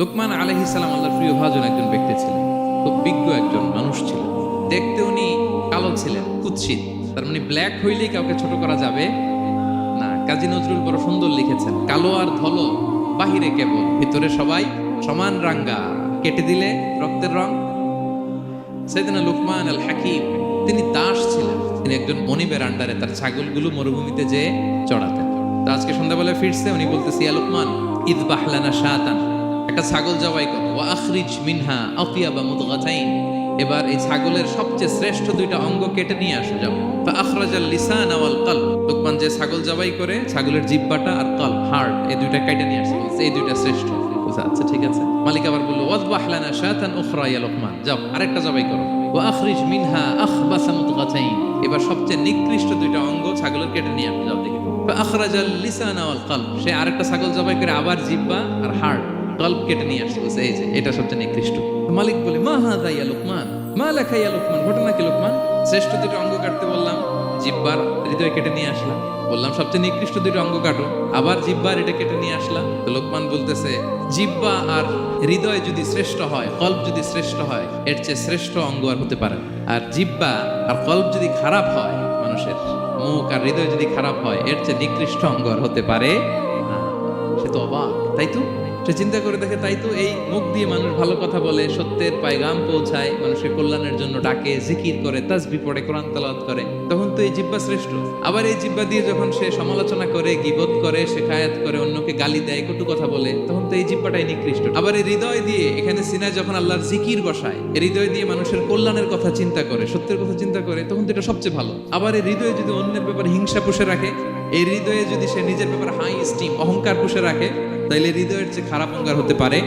লোকমান আলহিসাল্লাম আল্লাহর প্রিয় ভাজন একজন ব্যক্তি ছিলেন। খুব বিজ্ঞ একজন মানুষ ছিলেন। দেখতে উনি কালো ছিলেন, কুৎসিত। তার মানে ব্ল্যাক হইলেই কাউকে ছোট করা যাবে না। কাজী নজরুল বড় সুন্দর লিখেছেন, কালো আর ধলো বাহিরে কেবল, ভিতরে সবাই সমান রাঙ্গা। কেটে দিলে রক্তের রং। সেদিন লুকমান আল হাকিম, তিনি দাস ছিলেন। তিনি একজন মনিবের আন্ডারে তার ছাগলগুলো মরুভূমিতে যে চড়াতেন। তো আজকে সন্ধ্যাবেলায় ফিরছে, উনি বলতেছি লুকমান ঈদ বাহলানা শাতান। একটা ছাগল জবাই করো। ওয়া আখরিজ মিনহা আফিয়াবা মুদগাতাইন। এবার এই ছাগলের সবচেয়ে শ্রেষ্ঠ দুইটা অঙ্গ কেটে নিয়ে আসো যাও ফা আখরাজাল লিসান ওয়াল কলব। লোকমান যে ছাগল জবাই করে, ছাগলের জিব্বাটা আর হার্ট এই দুইটা কেটে নিয়ে এই দুইটা শ্রেষ্ঠ। আচ্ছা ঠিক আছে? মালিক আবার বলল শাতান উখরা ইয়া লোকমান। যাও, আরেকটা জবাই করো। ওয়া আখরিজ মিনহা আখবাসা মুদগাতাইন। এবার সবচেয়ে নিকৃষ্ট দুইটা অঙ্গ ছাগলের কেটে নিয়ে যাও দেখি। আখরাজাল লিসান ওয়াল কলব। সে আরেকটা ছাগল জবাই করে, আবার জিব্বা আর হার্ট কল্প কেটে নিয়ে আসছে বলছে, এই যে এটা সবচেয়ে নিকৃষ্ট। মালিক বলে মা হা ইয়া লোকমান মা লেখা ইয়া লোকমান ঘটনা কি লোকমান? শ্রেষ্ঠ দুটো অঙ্গ কাটতে বললাম জিব্বার হৃদয় কেটে নিয়ে আসলাম। বললাম সবচেয়ে নিকৃষ্ট দুটো অঙ্গ কাটো। আবার জিব্বার এটা কেটে নিয়ে আসলাম। লোকমান বলতেছে জিব্বা আর হৃদয় যদি শ্রেষ্ঠ হয় কল্প যদি শ্রেষ্ঠ হয় এর চেয়ে শ্রেষ্ঠ অঙ্গ আর হতে পারে আর জিব্বা আর কল্প যদি খারাপ হয় মানুষের মুখ আর হৃদয় যদি খারাপ হয় এর চেয়ে নিকৃষ্ট অঙ্গ আর হতে পারে সে তো অবাক তাই তো? সে চিন্তা করে দেখে, তাই তো এই মুখ দিয়ে মানুষ ভালো কথা বলে, সত্যের পায়গাম পৌঁছায়, মানুষের কল্যাণের জন্য ডাকে, জিকির করে তাজবি পড়ে, কোরআন তালাওয়াত করে। তখন তো এই জিব্বা শ্রেষ্ঠ। আবার এই জিব্বা দিয়ে যখন সে সমালোচনা করে, গিবত করে শেখায়াত করে, অন্যকে গালি দেয়, কটু কথা বলে, তখন তো এই জিব্বাটাই নিকৃষ্ট। আবার এই হৃদয় দিয়ে, এখানে সিনায় যখন আল্লাহর জিকির বসায়, এই হৃদয় দিয়ে মানুষের কল্যাণের কথা চিন্তা করে, সত্যের কথা চিন্তা করে, তখন তো এটা সবচেয়ে ভালো। আবার এই হৃদয়ে যদি অন্যের ব্যাপারে হিংসা পুষে রাখে এই হৃদয়ে যদি সে নিজের ব্যাপারে হাই স্টিম অহংকার পুষে রাখে তাহলে হৃদয়ের যে খারাপ অঙ্গার হতে পারে